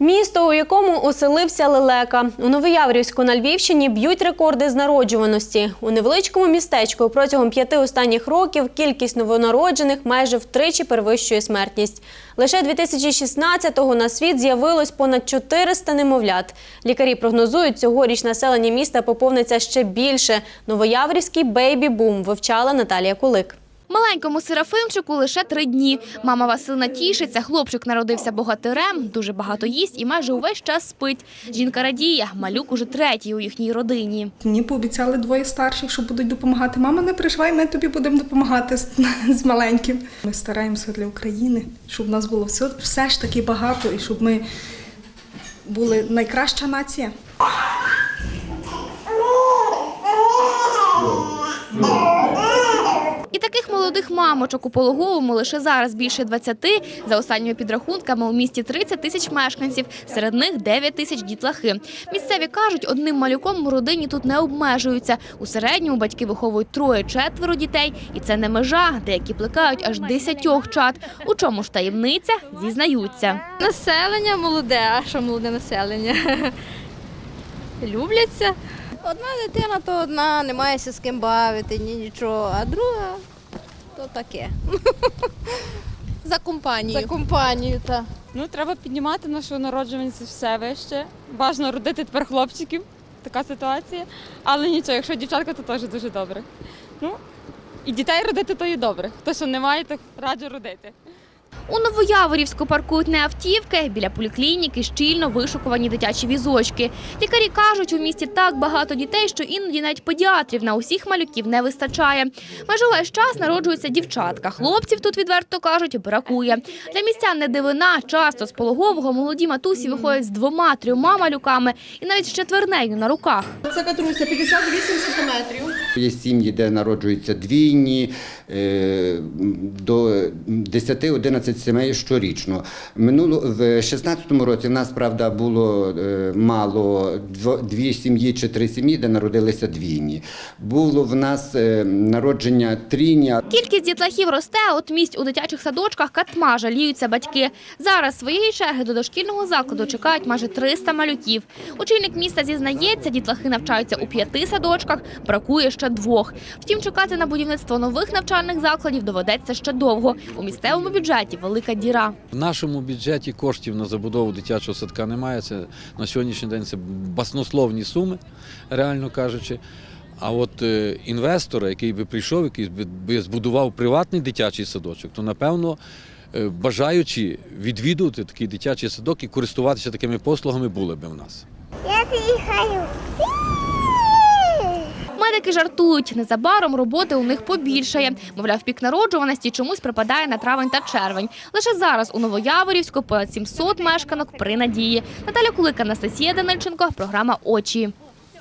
Місто, у якому оселився лелека. У Новояврівську на Львівщині б'ють рекорди з народжуваності. У невеличкому містечку протягом п'яти останніх років кількість новонароджених майже втричі перевищує смертність. Лише 2016-го на світ з'явилось понад 400 немовлят. Лікарі прогнозують, цьогоріч населення міста поповниться ще більше. Новояврівський бейбі-бум вивчала Наталія Кулик. Маленькому серафимчику лише три дні. Мама Василина тішиться, хлопчик народився богатирем, дуже багато їсть і майже увесь час спить. Жінка радіє, малюк уже третій у їхній родині. Мені пообіцяли двоє старших, що будуть допомагати. Мама, не переживай, ми тобі будемо допомагати з, з маленьким. Ми стараємося для України, щоб нас було все, все ж таки багато і щоб ми були найкраща нація. Таких молодих мамочок у пологовому лише зараз більше 20. За останніми підрахунками у місті 30 тисяч мешканців, серед них 9 тисяч дітлахи. Місцеві кажуть, одним малюком у родині тут не обмежуються. У середньому батьки виховують троє-четверо дітей, і це не межа. Деякі плекають аж десятьох чад. У чому ж таємниця, зізнаються. Населення молоде, а що молоде населення? Любляться. Одна дитина, то одна, немається з ким бавити, ні нічого, а друга то таке. За компанію. За компанію, так. Ну, треба піднімати нашу народжуваність все вище. Важно родити тепер хлопчиків. Така ситуація. Але нічого, якщо дівчатка, то теж дуже добре. Ну, і дітей родити, то і добре. Хто що не має, то раджу родити. У Новояворівську паркують не автівки, біля поліклініки щільно вишукувані дитячі візочки. Лікарі кажуть, у місті так багато дітей, що іноді навіть педіатрів на усіх малюків не вистачає. Майже весь час народжуються дівчатка. Хлопців тут відверто кажуть, бракує. Для містян не дивина. Часто з пологового молоді матусі виходять з двома-трьома малюками і навіть з четвернею на руках. Це катруся 58 сантиметрів. Є сім'ї, де народжуються двійні, е, до 10-11 сімей щорічно. Минуло, в 16-му році в нас, правда, було е, мало дві сім'ї чи три сім'ї, де народилися двійні. Було в нас е, народження трійні, Кількість дітлахів росте, от місць у дитячих садочках катма жаліються батьки. Зараз своєї черги до дошкільного закладу чекають майже 300 малюків. Очільник міста зізнається, дітлахи навчаються у п'яти садочках, бракує ще двох. Втім, чекати на будівництво нових навчальних закладів доведеться ще довго. У місцевому бюджеті велика діра. В нашому бюджеті коштів на забудову дитячого садка немає. Це на сьогоднішній день це баснословні суми, реально кажучи. А от е, інвестора, який би прийшов, який би- би збудував приватний дитячий садочок, то напевно. е, Бажаючи відвідувати такий дитячий садок і користуватися такими послугами були б в нас. Медики жартують, незабаром роботи у них побільшає. Мовляв, пік народжуваності чомусь припадає на травень та червень. Лише зараз у Новояворівську понад 700 мешканок при надії. Наталя Кулика Анастасія Данильченко, програма Очі.